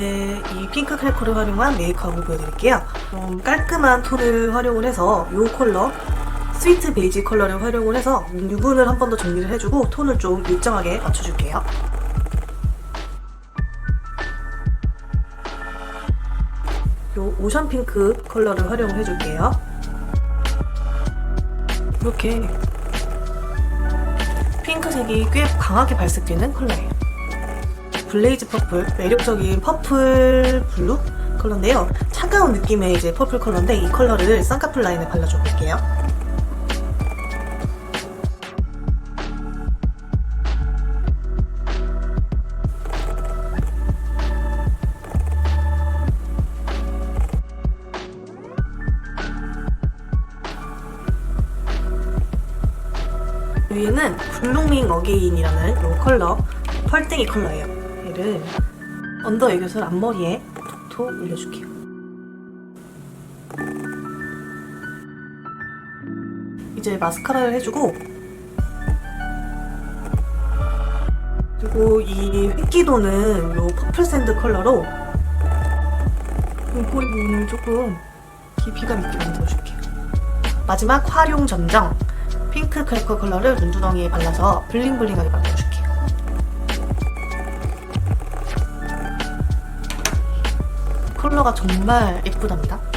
네, 이 핑크 크래커를 활용한 메이크업을 보여드릴게요. 좀 깔끔한 톤을 활용을 해서 이 컬러 스위트 베이지 컬러를 활용을 해서 유분을 한 번 더 정리를 해주고 톤을 좀 일정하게 맞춰줄게요. 요 오션 핑크 컬러를 활용을 해줄게요. 이렇게 핑크색이 꽤 강하게 발색되는 컬러예요. 블레이즈 퍼플, 매력적인 퍼플 블루 컬러인데요. 차가운 느낌의 이제 퍼플 컬러인데 이 컬러를 쌍꺼풀 라인에 발라줘 볼게요. 위에는 블루밍 어게인이라는 이 컬러 펄땡이 컬러예요. 얘를 언더 애교살 앞머리에 톡톡 올려줄게요. 이제 마스카라를 해주고 그리고 이 획기도는 이 퍼플 샌드 컬러로 눈꼬리 부분을 조금 깊이감 있게 만들어줄게요. 마지막 활용 전정 핑크 크래커 컬러를 눈두덩이에 발라서 블링블링하게 만들어줄게요. 컬러가 정말 예쁘답니다.